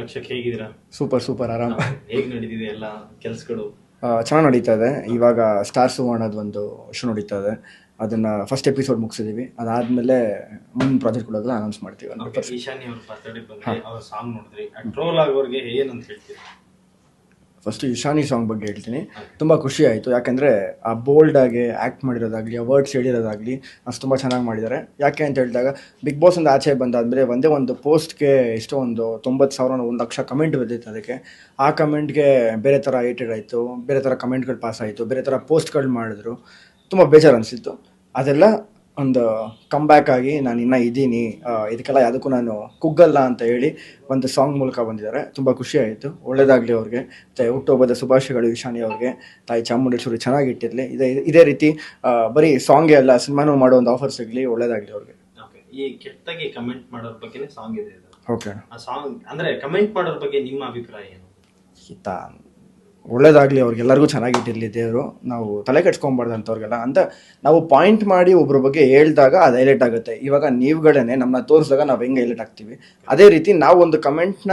ಲಕ್ಷಕ್ಕೆ ಹೇಗಿದ್ದೀರಾ? Super super ಆರಾಮ್. ಹೇಗೆ ನಡೀತಿದೆ ಎಲ್ಲ ಕೆಲ್ಸಗಳು? ಚೆನ್ನಾಗಿ ನಡೀತಾ ಇದೆ. ಇವಾಗ ಸ್ಟಾರ್ ಸುವರ್ಣದ ಒಂದು ಶೋ ನಡೀತಾ ಇದೆ. ಅದನ್ನ ಫಸ್ಟ್ ಎಪಿಸೋಡ್ ಮುಗಿಸಿದೀವಿ. ಅದಾದ್ಮೇಲೆ ಮುಂದಿನ ಕೂಡ ಅನೌನ್ಸ್ ಮಾಡ್ತೀವಿ ಈಶಾನಿ ಅವ್ರ ಬರ್ತಡೇ ಬಂದ್ರೆ ಅವ್ರ ಸಾಂಗ್ ನೋಡಿದ್ರಿ. ಟ್ರೋಲ್ ಆಗೋರ್ಗೆ ಏನಂತ ಹೇಳ್ತೀರಿ? ಫಸ್ಟ್ ಇಶಾನಿ ಸಾಂಗ್ ಬಗ್ಗೆ ಹೇಳ್ತೀನಿ. ತುಂಬ ಖುಷಿ ಆಯಿತು. ಯಾಕಂದರೆ ಆ ಬೋಲ್ಡ್ ಆಗಿ ಆ್ಯಕ್ಟ್ ಮಾಡಿರೋದಾಗಲಿ, ಆ ವರ್ಡ್ಸ್ ಹೇಳಿರೋದಾಗಲಿ, ಅಷ್ಟು ತುಂಬ ಚೆನ್ನಾಗಿ ಮಾಡಿದ್ದಾರೆ ಯಾಕೆ ಅಂತ ಹೇಳಿದಾಗ ಬಿಗ್ ಬಾಸ್ ಒಂದು ಆಚೆ ಬಂದಾದಮೇಲೆ ಒಂದೇ ಒಂದು ಪೋಸ್ಟ್ಗೆ ಎಷ್ಟೋ ಒಂದು ತೊಂಬತ್ತು ಸಾವಿರ ಒಂದು ಲಕ್ಷ ಕಮೆಂಟ್ ಬಂದಿತ್ತು ಅದಕ್ಕೆ. ಆ ಕಮೆಂಟ್ಗೆ ಬೇರೆ ಥರ ಏಟೆಡ್ ಆಯಿತು, ಬೇರೆ ಥರ ಕಮೆಂಟ್ಗಳು ಪಾಸ್ ಆಯಿತು, ಬೇರೆ ಥರ ಪೋಸ್ಟ್ಗಳು ಮಾಡಿದ್ರು. ತುಂಬ ಬೇಜಾರು ಅನಿಸಿತ್ತು. ಅದೆಲ್ಲ ಒಂದು ಬ್ಯಾಕ್ ಆಗಿ ನಾನು ಇನ್ನೂ ಇದ್ದೀನಿ. ಇದಕ್ಕೆಲ್ಲ ಯಾವುದಕ್ಕೂ ನಾನು ಕುಗ್ಗಲ್ಲ ಅಂತ ಹೇಳಿ ಒಂದು ಸಾಂಗ್ ಮೂಲಕ ಬಂದಿದ್ದಾರೆ. ತುಂಬ ಖುಷಿ ಆಯಿತು. ಒಳ್ಳೇದಾಗಲಿ ಅವ್ರಿಗೆ. ಮತ್ತು ಹುಟ್ಟುಹಬ್ಬದ ಶುಭಾಶಯಗಳು ಈಶಾನಿ ಅವ್ರಿಗೆ. ತಾಯಿ ಚಾಮುಂಡೇಶ್ವರಿ ಚೆನ್ನಾಗಿಟ್ಟಿರಲಿ ಇದೇ ಇದೇ ರೀತಿ ಬರೀ ಸಾಂಗೇ ಅಲ್ಲ ಸಿನಿಮಾನು ಮಾಡೋ ಒಂದು ಆಫರ್ ಸಿಗಲಿ. ಒಳ್ಳೇದಾಗಲಿ ಅವ್ರಿಗೆ. ಈ ಕೆಟ್ಟಾಗಿ ಕಮೆಂಟ್ ಮಾಡೋರ ಬಗ್ಗೆನೇ ಸಾಂಗ್ ಇದೆ ಓಕೆ ಆ ಸಾಂಗ್ ಅಂದ್ರೆ ಕಮೆಂಟ್ ಮಾಡೋರ ಬಗ್ಗೆ ನಿಮ್ಮ ಅಭಿಪ್ರಾಯ ಏನು? ಒಳ್ಳೇದಾಗಲಿ ಅವ್ರಿಗೆಲ್ಲರಿಗೂ ಚೆನ್ನಾಗಿಟ್ಟಿರಲಿ ದೇವರು. ನಾವು ತಲೆ ಕೆಡ್ಸ್ಕೊಬಾರ್ದು ಅಂಥವ್ರಿಗೆಲ್ಲ ಅಂತ ನಾವು ಪಾಯಿಂಟ್ ಮಾಡಿ ಒಬ್ಬರ ಬಗ್ಗೆ ಹೇಳಿದಾಗ ಅದು ಹೈಲೈಟ್ ಆಗುತ್ತೆ. ಇವಾಗ ನೀವುಗಳೇ ನಮ್ಮನ್ನ ತೋರಿಸಿದಾಗ ನಾವು ಹೆಂಗೆ ಹೈಲೈಟ್ ಆಗ್ತೀವಿ? ಅದೇ ರೀತಿ ನಾವು ಒಂದು ಕಮೆಂಟ್ನ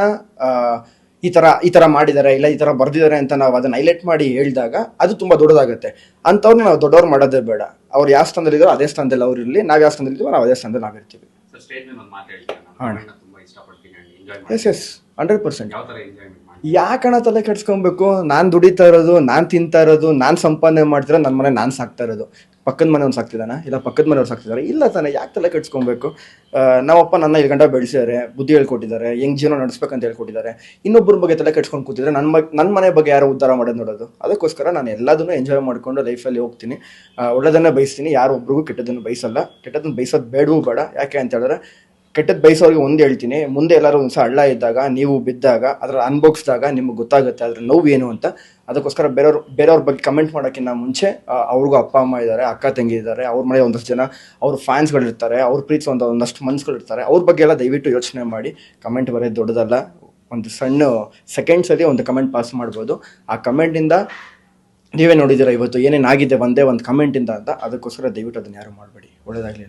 ಈ ಥರ ಈ ಥರ ಮಾಡಿದ್ದಾರೆ ಇಲ್ಲ ಈ ಥರ ಬರೆದಿದ್ದಾರೆ ಅಂತ ನಾವು ಅದನ್ನು ಹೈಲೈಟ್ ಮಾಡಿ ಹೇಳಿದಾಗ ಅದು ತುಂಬ ದೊಡ್ಡದಾಗುತ್ತೆ. ಅಂಥವ್ರನ್ನ ನಾವು ದೊಡ್ಡವ್ರು ಮಾಡೋದೇ ಬೇಡ. ಅವ್ರು ಯಾವ ಸ್ಥಾನದಲ್ಲಿದ್ದಾರೋ ಅದೇ ಸ್ಥಾನದಲ್ಲಿ ಅವ್ರು ಇರಲಿ ನಾವು ಯಾವ ಸ್ಥಾನದಲ್ಲಿದ್ದೀವೋ ನಾವು ಅದೇ ಸ್ಥಾನದಲ್ಲಿ ಸರ್ ಹಾಂ ಎಸ್ ಎಸ್ ಹಂಡ್ರೆಡ್ ಪರ್ಸೆಂಟ್ ಯಾಕಣ ತಲೆ ಕೆಡ್ಸ್ಕೊಬೇಕು? ನಾನು ದುಡಿತಾ ಇರೋದು, ನಾನು ತಿಂತಾ ಇರೋದು, ನಾನು ಸಂಪಾದನೆ ಮಾಡ್ತಿರೋ ನನ್ನ ಮನೆ ನಾನು ಸಾಕ್ತಾ ಇರೋದು. ಪಕ್ಕದ ಮನೆಯವ್ನು ಸಾಕ್ತಿದ್ದಾನ? ಇಲ್ಲ ಪಕ್ಕದ ಮನೆಯವ್ರು ಸಾಕ್ತಿದ್ದಾರೆ? ಇಲ್ಲ ತಾನೆ, ಯಾಕೆ ತಲೆ ಕೆಡ್ಸ್ಕೊಬೇಕು? ನಮ್ಮಪ್ಪ ನನ್ನ ಇಲ್ಲಿ ಗಂಟ ಬೆಳೆಸಿದ್ದಾರೆ ಬುದ್ಧಿ ಹೇಳ್ಕೊಟ್ಟಿದ್ದಾರೆ, ಹೆಂಗ್ ಜೀವನ ನಡೆಸ್ಬೇಕಂತ ಹೇಳ್ಕೊಟ್ಟಿದ್ದಾರೆ. ಇನ್ನೊಬ್ಬರ ಬಗ್ಗೆ ತಲೆ ಕೆಡ್ಸ್ಕೊಂಡು ಕೂತಿದ್ರೆ ನನ್ನ ನನ್ನ ಮನೆ ಬಗ್ಗೆ ಯಾರು ಉದ್ಧಾರ ಮಾಡೋದು ನೋಡೋದು? ಅದಕ್ಕೋಸ್ಕರ ನಾನು ಎಲ್ಲದನ್ನು ಎಂಜಾಯ್ ಮಾಡ್ಕೊಂಡು ಲೈಫಲ್ಲಿ ಹೋಗ್ತೀನಿ. ಒಳ್ಳೆದನ್ನ ಬಯಸ್ತೀನಿ, ಯಾರು ಒಬ್ರಿಗೂ ಕೆಟ್ಟದನ್ನು ಬಯಸಲ್ಲ. ಕೆಟ್ಟದನ್ನು ಬಯಸೋದು ಬೇಡವೂ ಬೇಡ. ಯಾಕೆ ಅಂತ ಹೇಳಿದ್ರೆ ಕೆಟ್ಟದ್ದು ಬಯಸೋರಿಗೆ ಒಂದು ಹೇಳ್ತೀನಿ, ಮುಂದೆ ಎಲ್ಲರೂ ಒಂದು ಹಳ್ಳ ಇದ್ದಾಗ, ನೀವು ಬಿದ್ದಾಗ ಅದ್ರ ಅನ್ಭೋಗಿಸಿದಾಗ ನಿಮ್ಗೆ ಗೊತ್ತಾಗುತ್ತೆ ಅದ್ರ ನೋವು ಏನು ಅಂತ. ಅದಕ್ಕೋಸ್ಕರ ಬೇರೆಯವ್ರ ಬೇರೆಯವ್ರ ಬಗ್ಗೆ ಕಮೆಂಟ್ ಮಾಡೋಕ್ಕಿಂತ ಮುಂಚೆ ಅವ್ರಿಗೂ ಅಪ್ಪ, ಅಮ್ಮ ಇದ್ದಾರೆ ಅಕ್ಕ, ತಂಗಿ ಇದ್ದಾರೆ ಅವ್ರ ಮನೆ ಒಂದಷ್ಟು ಜನ, ಅವ್ರ ಫ್ಯಾನ್ಸ್ಗಳಿರ್ತಾರೆ ಅವ್ರ ಪ್ರೀತಿ ಒಂದು ಒಂದಷ್ಟು ಮನ್ಸುಗಳಿರ್ತಾರೆ ಅವ್ರ ಬಗ್ಗೆ ಎಲ್ಲ ದಯವಿಟ್ಟು ಯೋಚನೆ ಮಾಡಿ ಕಮೆಂಟ್ ಬರೋದು ದೊಡ್ಡದಲ್ಲ, ಒಂದು ಸಣ್ಣ ಸೆಕೆಂಡ್ಸಲ್ಲಿ ಒಂದು ಕಮೆಂಟ್ ಪಾಸ್ ಮಾಡ್ಬೋದು. ಆ ಕಮೆಂಟಿಂದ ನೀವೇ ನೋಡಿದ್ದೀರಾ ಇವತ್ತು ಏನೇನಾಗಿದೆ ಒಂದೇ ಒಂದು ಕಮೆಂಟಿಂದ ಅಂತ, ಅದಕ್ಕೋಸ್ಕರ ದಯವಿಟ್ಟು ಅದನ್ನ ಯಾರು ಮಾಡಬೇಡಿ, ಒಳ್ಳೇದಾಗಲಿ.